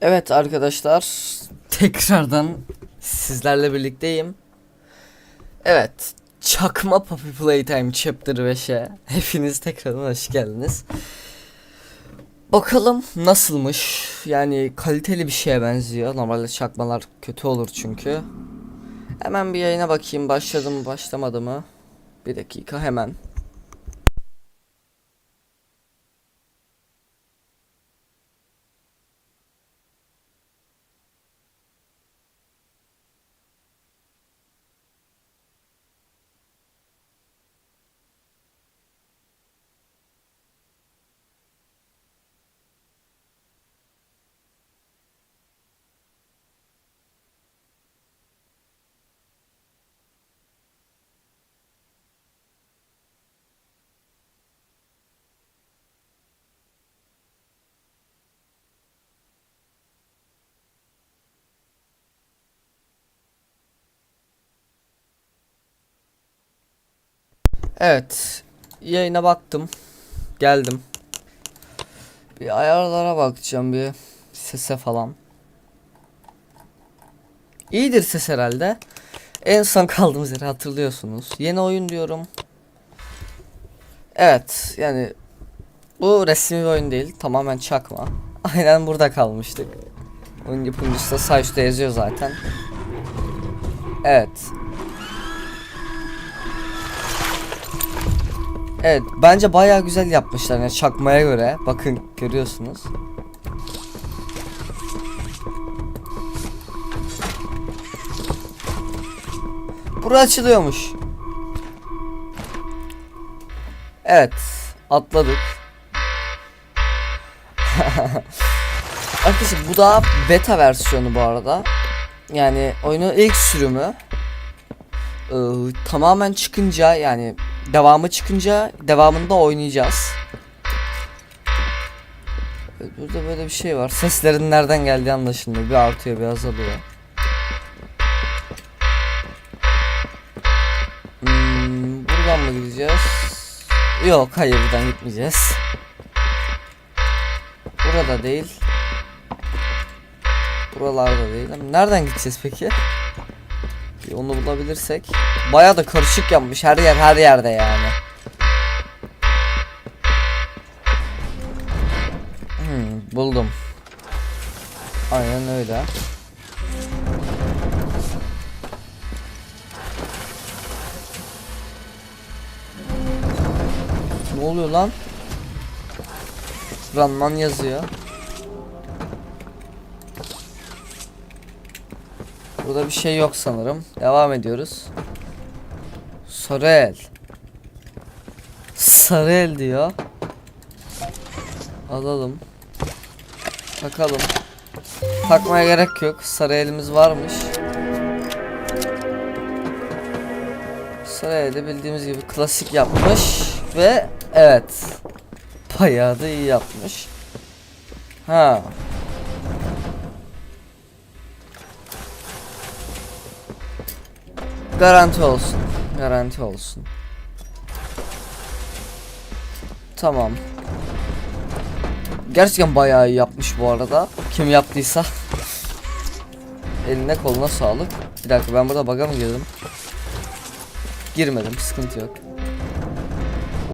Evet arkadaşlar tekrardan sizlerle birlikteyim. Evet Çakma Puppy Playtime Chapter 5'e hepiniz tekrardan hoş geldiniz. Bakalım nasılmış yani kaliteli bir şeye benziyor normalde çakmalar kötü olur çünkü. Hemen bir yayına bakayım başladı mı başlamadı mı. Bir dakika hemen. Evet. Yayına baktım. Geldim. Bir ayarlara bakacağım bir sese falan. İyidir ses herhalde. En son kaldığımız yeri hatırlıyorsunuz. Yeni oyun diyorum. Evet yani bu resmi bir oyun değil. Tamamen çakma. Aynen burada kalmıştık. Oyun yapımcısı da sağ üstte yazıyor zaten. Evet. Evet bence bayağı güzel yapmışlar yani çakmaya göre. Bakın görüyorsunuz. Bura açılıyormuş. Evet atladık. Arkadaşlar bu da beta versiyonu bu arada. Yani oyunun ilk sürümü. Ee, tamamen çıkınca yani devamı çıkınca devamında oynayacağız. Evet, Burada böyle bir şey var. Seslerin nereden geldiği anlaşılmıyor. Bir artıyor bir azalıyor. Hmm, buradan mı gideceğiz? Yok hayır buradan gitmeyeceğiz. Burada değil. Buralarda değil. Nereden gideceğiz peki? Onu bulabilirsek. Baya da karışık yapmış her yer her yerde yani. Hmm, buldum. Aynen öyle. Ne oluyor lan? Ranman yazıyor. Burada bir şey yok sanırım. Devam ediyoruz. Sorel. Sarel diyor. Alalım. Takalım. Takmaya gerek yok. Sarı elimiz varmış. Sarı elde bildiğimiz gibi klasik yapmış ve evet. Bayağı da iyi yapmış. Ha. Garanti olsun. Garanti olsun. Tamam. Gerçekten bayağı iyi yapmış bu arada. Kim yaptıysa. Eline koluna sağlık. Bir dakika ben burada bug'a mı girdim? Girmedim sıkıntı yok.